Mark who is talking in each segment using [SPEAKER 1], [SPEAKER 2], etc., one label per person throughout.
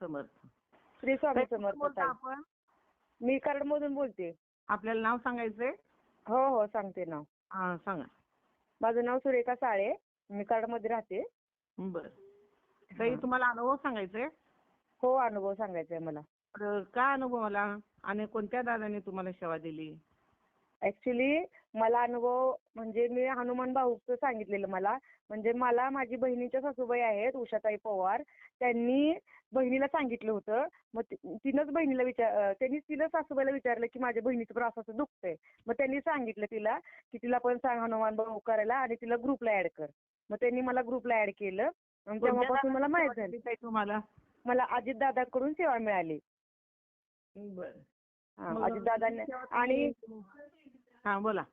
[SPEAKER 1] समर्थ.
[SPEAKER 2] श्री स्वामी समर्थ.
[SPEAKER 1] आपण?
[SPEAKER 2] मी कराडमधून बोलते.
[SPEAKER 1] आपल्याला नाव सांगायचंय?
[SPEAKER 2] हो हो सांगते नाव.
[SPEAKER 1] हा सांगा.
[SPEAKER 2] माझं नाव सुरेखा साळे. मी कराडमध्ये राहते.
[SPEAKER 1] बर. ताई. तुम्हाला अनुभव सांगायचंय?
[SPEAKER 2] हो अनुभव सांगायचा आहे मला.
[SPEAKER 1] तर काय अनुभव आला? आणि कोणत्या दादाने तुम्हाला सेवा दिली?
[SPEAKER 2] ऍक्च्युली मला अनुभव म्हणजे मी हनुमान भाऊचं सांगितलेलं मला. म्हणजे मला माझी बहिणीच्या सासूबाई आहेत उषाताई पवार. त्यांनी बहिणीला सांगितलं होतं. मग तिनंच बहिणीला विचार त्यांनी तिला सासूबाईला विचारलं की माझ्या बहिणीचं पण असं असं दुखतंय. मग त्यांनी सांगितलं तिला की तिला पण सांग हनुमान भाऊ करायला आणि तिला ग्रुपला ऍड कर. मग त्यांनी मला ग्रुपला ऍड केलं. तेव्हापासून मला माहीत झालं.
[SPEAKER 1] तुम्हाला?
[SPEAKER 2] मला अजित दादाकडून सेवा मिळाली. अजित दादांनी आणि
[SPEAKER 1] हा बोला.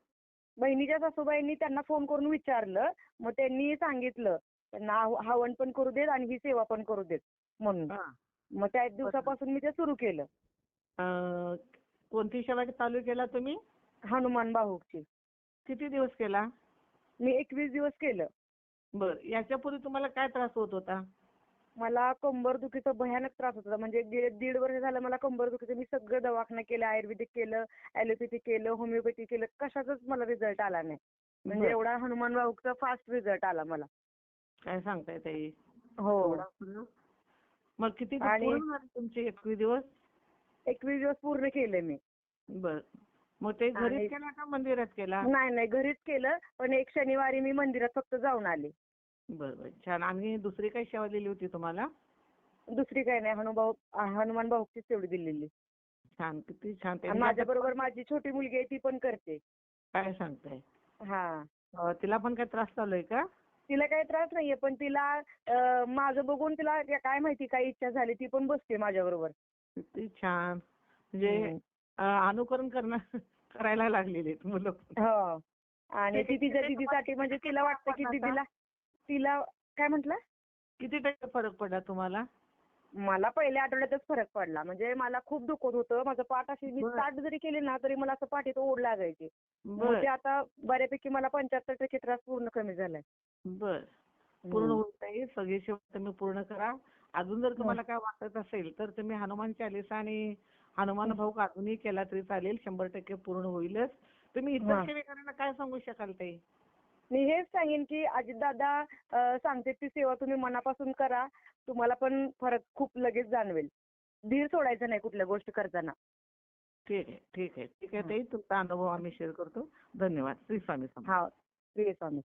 [SPEAKER 2] बहिणीच्या सासूबाईंनी त्यांना फोन करून विचारलं. मग त्यांनी सांगितलं त्यांना हवन पण करू देत आणि ही सेवा पण करू देत. म्हणून. मग त्या दिवसापासून मी ते सुरू केलं.
[SPEAKER 1] अं, कोणती सेवा चालू केला तुम्ही?
[SPEAKER 2] हनुमान बाहुकची.
[SPEAKER 1] किती दिवस केला?
[SPEAKER 2] मी एकवीस दिवस केलं.
[SPEAKER 1] बर. याच्यापूर्वी तुम्हाला काय त्रास होत होता?
[SPEAKER 2] मला कंबर दुखीचा भयानक त्रास होता म्हणजे दीड दीड वर्ष झालं मला कंबर दुखीचं मी सगळं दवाखाना केलं आयुर्वेदिक केलं ॲलोपॅथी केलं होमिओपॅथी केलं. कशाचाच मला रिझल्ट आला नाही. म्हणजे. एवढा हनुमान बाहुकचा फास्ट रिझल्ट आला मला.
[SPEAKER 1] काय सांगताय ताई?
[SPEAKER 2] हो?
[SPEAKER 1] मग किती
[SPEAKER 2] आणि-
[SPEAKER 1] पूर्ण झाले तुमचे एकवीस दिवस?
[SPEAKER 2] एकवीस दिवस पूर्ण केले मी.
[SPEAKER 1] बर. मग ते
[SPEAKER 2] आणि-
[SPEAKER 1] घरीच केला का मंदिरात केला?
[SPEAKER 2] नाही नाही. घरीच केलं. पण एक शनिवारी मी मंदिरात फक्त जाऊन आले.
[SPEAKER 1] बर बर. छान. आणि दुसरी काही सेवा दिली होती तुम्हाला?
[SPEAKER 2] दुसरी काही नाही. हनुभाऊ हनुमान भाऊचीच तेवढी दिलेली.
[SPEAKER 1] छान. किती छान.
[SPEAKER 2] आणि
[SPEAKER 1] त्यांनी
[SPEAKER 2] माझ्या बरोबर माझी छोटी मुलगी आहे ती पण करते.
[SPEAKER 1] काय सांगताय?
[SPEAKER 2] हा.
[SPEAKER 1] अं, तिला पण काय त्रास चालू आहे का?
[SPEAKER 2] तिला काही त्रास नाहीये पण तिला अं, माझं बघून तिला काय माहिती काय इच्छा झाली ती पण बसते माझ्या बरोबर
[SPEAKER 1] किती छान. म्हणजे अं, अनुकरण करणं करायला लागलेले आहेत मुलं.
[SPEAKER 2] हो. आणि ती तिच्या दिदीसाठी म्हणजे तिला वाटतं की? दिदीला तिला काय म्हंटल?
[SPEAKER 1] किती टक्के फरक पडला तुम्हाला?
[SPEAKER 2] मला पहिल्या आठवड्यातच फरक पडला. म्हणजे मला खूप दुखत होतं. माझं पाठ अशी मी
[SPEAKER 1] बरं.
[SPEAKER 2] ताट जरी केली ना तरी मला असं पाठीत ओढ लागायची. मग
[SPEAKER 1] बर.
[SPEAKER 2] ते आता बऱ्यापैकी मला पंच्याहत्तर टक्के त्रास पूर्ण कमी झालाय.
[SPEAKER 1] बर. पूर्ण होत आहे सगळी सेवा तुम्ही पूर्ण करा. अजून जर तुम्हाला काय वाटत असेल तर तुम्ही हनुमान चालीसा आणि हनुमान भाऊक अजूनही केला तरी चालेल. शंभर टक्के पूर्ण होईलच. तुम्ही इतर
[SPEAKER 2] हा.
[SPEAKER 1] सेवेकरांना काय सांगू शकाल ताई
[SPEAKER 2] मी हेच सांगेन की अजितदादा सांगते ती सेवा तुम्ही मनापासून करा. तुम्हाला पण फरक खूप लगेच जाणवेल. धीर सोडायचा नाही कुठल्या गोष्टी करताना.
[SPEAKER 1] ठीक आहे ठीक आहे. ठीक आहे ताई तुमचा अनुभव आम्ही शेअर करतो. धन्यवाद. श्री स्वामी समर्थ.
[SPEAKER 2] हा श्री स्वामी.